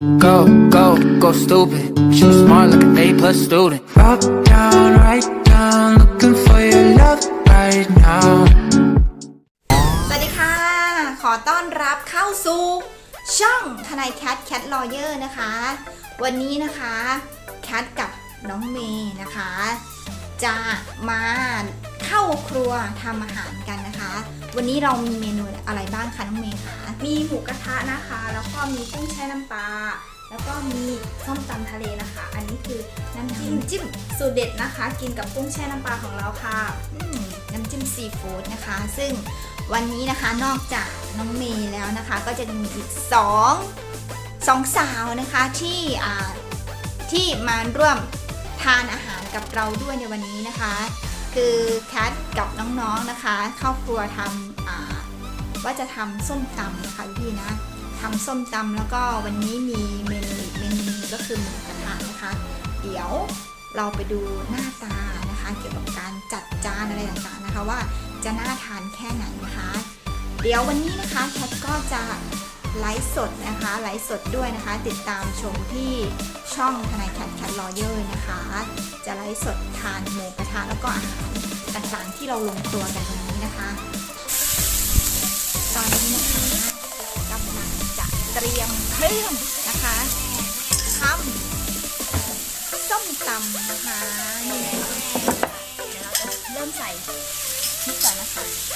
Go, go, go stupid. She was smart like an A plus student. Up, down, right down. Looking for your love right now. สวัสดีค่ะ ขอต้อนรับเข้าสู่ ช่องทนายแคทแคทลอเยอร์นะคะ วันนี้นะคะแคทกับน้องเมย์นะคะ จะมาเข้าครัวทำอาหารกันนะคะ วันนี้เรามีเมนูอะไรบ้างคะน้องเมย์คะมีหมูกระทะนะคะ แล้วก็มีกุ้งแช่น้ำปลาแล้วก็มีส้มตำทะเลนะคะ อันนี้คือน้ำจิ้มจิ้มสูตรเด็ดนะคะ กินกับกุ้งแช่น้ำปลาของเราค่ะอืมน้ำจิ้มซีฟู้ดนะคะ ซึ่งวันนี้นะคะนอกจากน้องเมย์แล้วนะคะ ก็จะมีอีกสองสองสาวนะคะที่อ่าที่มาร่วมทานอาหารกับเราด้วยในวันนี้นะคะ คือแคทกับน้องๆนะคะเข้าครัวทำว่าจะทำส้มตำนะคะพี่นะทำส้มตำแล้วก็วันนี้มีเมนูเมนูก็คือหมูกระทะนะคะ เดี๋ยวเราไปดูหน้าตานะคะ เกี่ยวกับการจัดจานอะไรต่างๆนะคะ ว่าจะน่าทานแค่ไหนนะคะ เดี๋ยววันนี้นะคะแคทก็จะ ไลฟ์สดนะคะไลฟ์สดด้วยนะคะ ติดตามชมที่ช่องทนายแคทแคทลอเยอร์นะคะ จะไลฟ์สดทานหมูกระทะแล้วก็อาหารต่างๆที่เราลงครัวกันวันนี้นะคะ ตอนนี้นะคะกำลังจะเตรียมเครื่องนะคะทำส้มตำนะคะนี่เดี๋ยวเราจะเริ่มใส่พริกก่อนนะคะ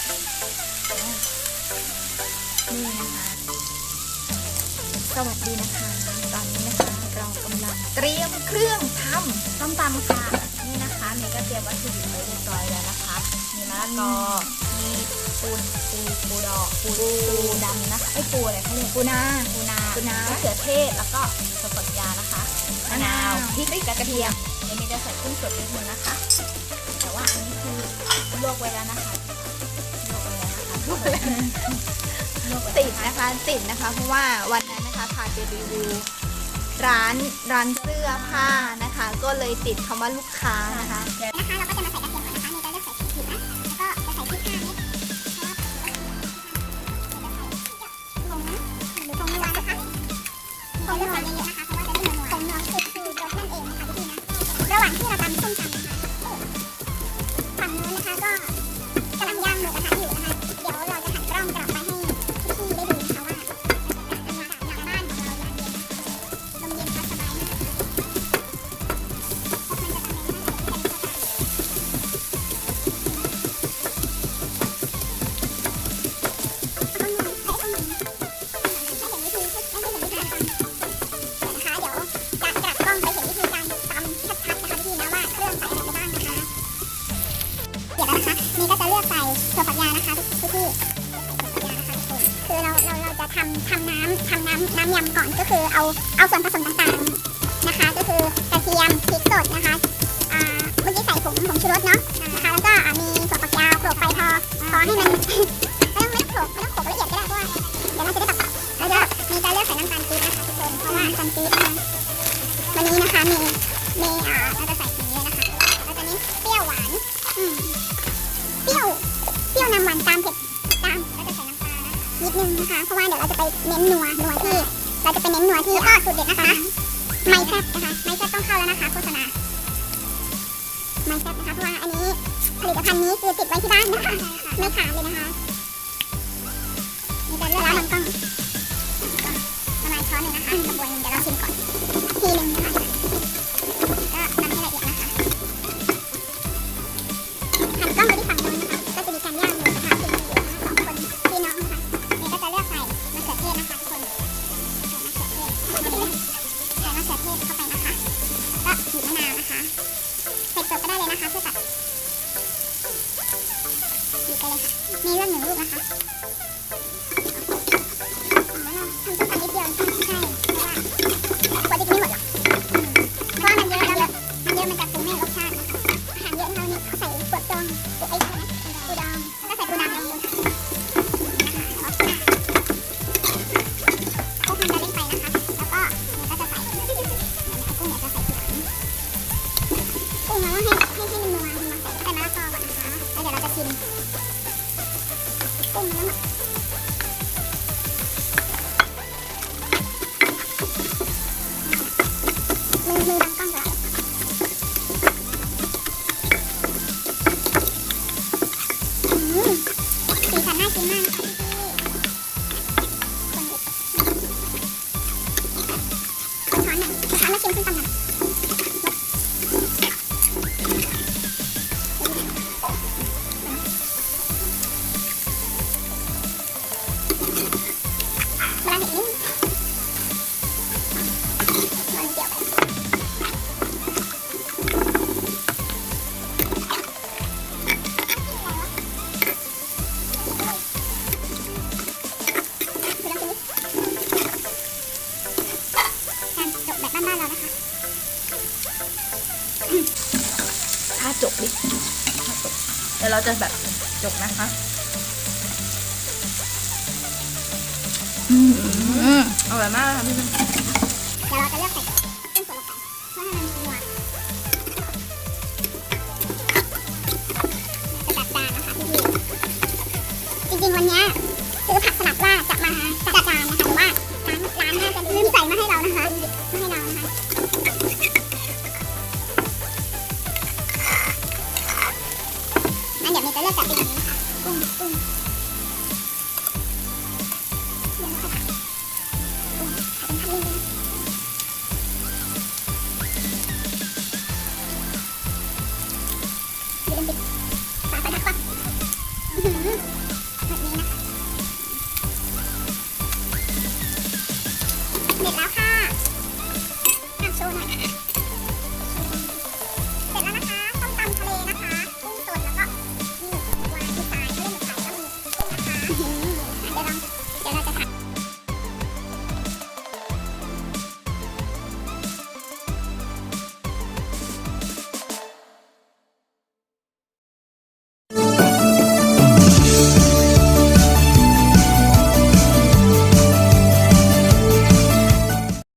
สวัสดีนะคะ ตอนนี้นะคะเรากำลังเตรียมเครื่องทำส้มตำค่ะ นี่นะคะเมย์ก็เตรียมวัตถุดิบไว้เรียบร้อยแล้วนะคะ มีมะละกอมีปูนปูปูดอกปูปูดำนะคะไอ้ยปูอะไรเขาเรียกปูนาปูนาปูนามะเขือเทศแล้วก็ถั่วฝักยาวนะคะมะนาวพริกกระเทียมเดี๋ยวเมย์จะใส่กุ้งสดนิดนึงนะคะ แต่ว่าอันนี้คือลวกไว้แล้วนะคะลวกไว้แล้วนะคะลวกไว้แล้วลวกไว้ติดนะคะติดนะคะ เพราะว่าวัน นะคะพาไปรีวิวร้านร้านเสื้อผ้านะคะ ก็เลยติดคำว่าลูกค้านะคะนะคะเราก็จะมาใส่กระเทียมก่อนนะคะเมย์จะเลือกใส่พริกนะแล้วก็จะใส่พริกห้าเม็ดเพรงนะหรือผงนัวนะคะผงนัวเยอะๆนะคะเพราะว่าจะได้นัวผงนัวคือคือรสนั่นเองนะคะพี่นะระหว่างที่เรา ทำทำน้ำทำน้ำน้ำยำก่อนก็คือเอาเอาส่วนผสมต่างๆนะคะ ก็คือกระเทียมพริกสดนะคะเมื่อกี้ใส่ผงผงชูรสเนาะนะคะแล้วก็มีถั่วฝักยาวโขลกไปพอพอให้มันไม่ต้องไม่ต้องโขลกไม่ต้องโขลกละเอียดก็ได้เพราะว่าเดี๋ยวเราจะได้ตับแล้วก็มีจะเลือกใส่น้ำตาลปี๊บนะคะทุกคนเพราะว่าน้ำตาลปี๊บนะคะวันนี้นะคะมีมีอ่าเราจะใส่สีนี้เลยนะคะเราจะเน้นเปรี้ยวหวานอืมเปรี้ยวเปรี้ยวนำหวานตามเผ็ด ดนึงนะคะ เพราะว่าเดี๋ยวเราจะไปเน้นนัวนัวที่เราจะไปเน้นนัวที่ก็สูตรเด็ดนะคะ ไม่แซ่บนะคะ ไม่แซ่บต้องเข้าแล้วนะคะโฆษณาไม่แซ่บนะคะเพราะว่าอันนี้ผลิตภัณฑ์นี้คือติดไว้ที่บ้านนะคะไม่ขาดเลยนะคะ มาให้ให้ให้มันนัวนัวใส่มะละกอก่อนนะคะแล้วเดี๋ยวเราจะชิมกุ้งน้ำ เราจะแบบจบนะคะอร่อยมากค่ะพี่เดี๋ยวเราจะเลือกใส่เครื่องส่วลงไปเพื่อให้มันนัวจะจัดจานนะคะพี่จริงๆวันนี้ซื้อผักสลับว่าจะมาจัดจานนะคะแต่ว่าร้านร้านน่าจะดี ung được ung